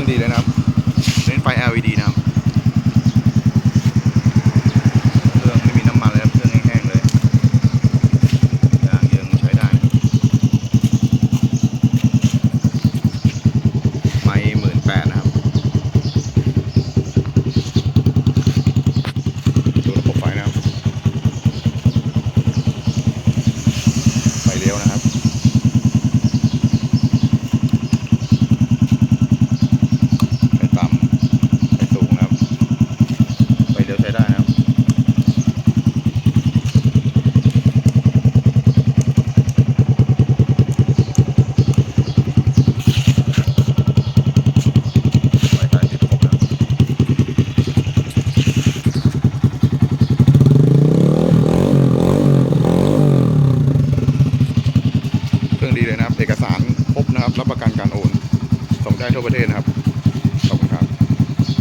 รื่องดีเลยนะครับเน้นไฟ LED นะครับ เครื่องไม่มีน้ำมันเลยครับเครื่องแห้งๆเลยยางเยิงใช้ได้ไม่หมื่นแปดนะครับ ดูระบบไฟนะครับ ไฟเลี้ยวนะครับ ไฟต่ำไฟสูงนะครับ ไฟเลี้ยวใช้ได้นะครับ ไฟท้ายติดครบนะครับเครื่องดีเลยนะครับเอกสารครบนะครับ รับประกันการโอน ส่งได้ทั่วประเทศนะครับ